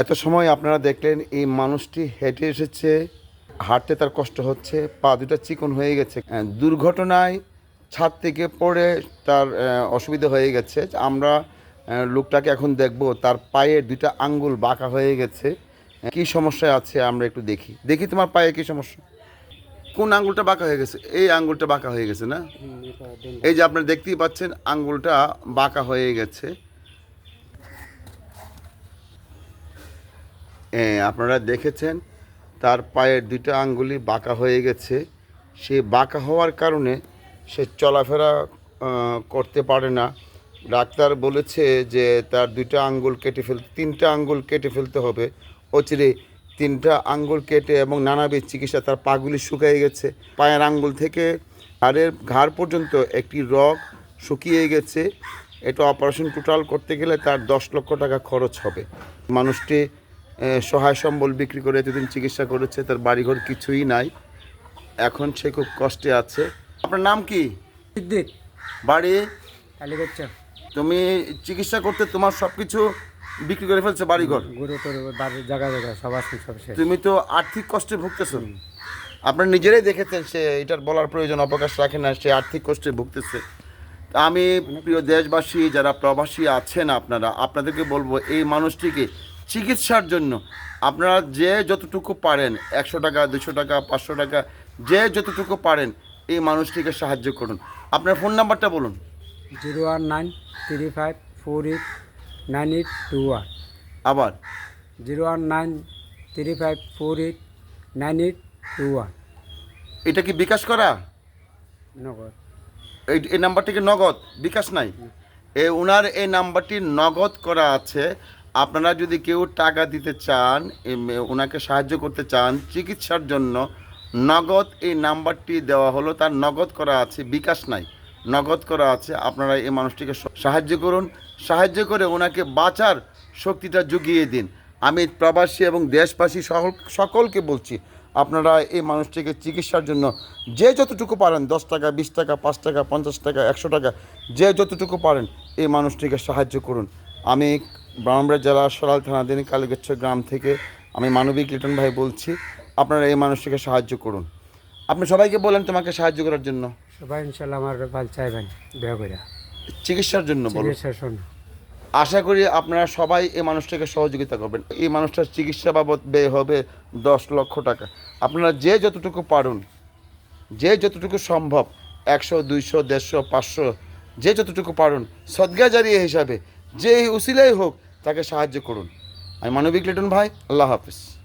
এত সময় আপনারা দেখলেন এই মানুষটি হেঁটে এসেছে হাঁটতে তার কষ্ট হচ্ছে পা দুটো চিকন হয়ে গেছে। দুর্ঘটনায় ছাদ থেকে পড়ে তার অসুবিধা হয়ে গেছে। আমরা লোকটাকে এখন দেখব তার পায়ের দুইটা আঙ্গুল বাঁকা হয়ে গেছে। কি সমস্যা আছে আমরা একটু দেখি। দেখি তোমার পায়ে কি সমস্যা? কোন আঙ্গুলটা বাঁকা হয়ে গেছে? এই আঙ্গুলটা বাঁকা হয়ে গেছে না? এই যে আপনারা দেখতেই পাচ্ছেন আঙ্গুলটা বাঁকা হয়ে গেছে। আপনারা দেখেছেন, তার পায়ের দুইটা আঙ্গুলি বাঁকা হয়ে গেছে। সে বাঁকা হওয়ার কারণে সে চলাফেরা করতে পারে না। ডাক্তার বলেছে যে, তার দুইটা আঙ্গুল কেটে ফেল তিনটা আঙ্গুল কেটে ফেলতে হবে। অচিরে তিনটা আঙ্গুল কেটে এবং নানাবিধ চিকিৎসা তার পাগুলি শুকিয়ে গেছে। পায়ের আঙ্গুল থেকে ঘাড়ের ঘাড় পর্যন্ত একটি রগ শুকিয়ে গেছে। এটা অপারেশন টোটাল করতে গেলে তার দশ লক্ষ টাকা খরচ হবে। মানুষটি সহায় সম্বল বিক্রি করে এতদিন চিকিৎসা করেছে তার বাড়িঘর কিছুই নাই। এখন সে খুব কষ্টে আছে। আপনার নাম কি? সিদ্দিক। বাড়ি? কালীগচ্ছা তুমি চিকিৎসা করতে তোমার সব কিছু বিক্রি করে ফেলছে বাড়িঘর? জায়গা জায়গা সব আছে সব তুমি তো আর্থিক কষ্টে ভুগতেছো। আপনারা নিজেরাই দেখেছেন সে এটার বলার প্রয়োজন অবকাশ রাখে না সে আর্থিক কষ্টে ভুগতেছে। আমি প্রিয় দেশবাসী যারা প্রবাসী আছেন আপনারা আপনাদেরকে বলব এই মানুষটিকে চিকিৎসার জন্য। আপনারা যে যতটুকু পারেন একশো টাকা দুশো টাকা পাঁচশো টাকা যে যতটুকু পারেন এই মানুষটিকে সাহায্য করুন। আপনার ফোন নাম্বারটা বলুন। Zero one nine three five four eight nine eight two one. আবার। Zero one nine three five four eight nine eight two one. এটা কি বিকাশ করা? নগদ। এই এই নাম্বারটিকে নগদ? বিকাশ নাই? এ ওনার এই নাম্বারটি নগদ করা আছে। আপনারা যদি কেউ টাকা দিতে চান ওনাকে সাহায্য করতে চান চিকিৎসার জন্য, নগদ এই নাম্বারটি দেওয়া হলো, তার নগদ করা আছে, বিকাশ নাই, নগদ করা আছে, আপনারা এই মানুষটিকে সাহায্য করুন, সাহায্য করে ওনাকে বাঁচার শক্তিটা জুগিয়ে দিন। আমি প্রবাসী এবং দেশবাসী সকল সকলকে বলছি, আপনারা এই মানুষটিকে চিকিৎসার জন্য যে যতটুকু পারেন, দশ টাকা, বিশ টাকা, পাঁচ টাকা, পঞ্চাশ টাকা, একশো টাকা, যে যতটুকু পারেন, এই মানুষটিকে সাহায্য করুন। আমি ব্রাহ্মণবাড়িয়া জেলা সরাল থানাধীন কালীগচ্ছ গ্রাম থেকে আমি মানবিক লিটন ভাই বলছি আপনারা এই মানুষটিকে সাহায্য করুন। আপনি সবাইকে বলেন তোমাকে সাহায্য করার জন্য। সবাই ইনশাল্লাহ আমার বাল চাইবেন দেহ করে চিকিৎসার জন্য বলুন। আশা করি আপনারা সবাই এই মানুষটাকে সহযোগিতা করবেন। এই মানুষটার চিকিৎসা বাবদ ব্যয় হবে দশ লক্ষ টাকা। আপনারা যে যতটুকু পারুন যে যতটুকু সম্ভব একশো দুইশো দেড়শো পাঁচশো যে যতটুকু পারুন সদ্গা জারিয়ে হিসাবে যে উসিলাই হোক তাকে সাহায্য করুন। আমি মানবিক লিটন ভাই আল্লাহ হাফিজ।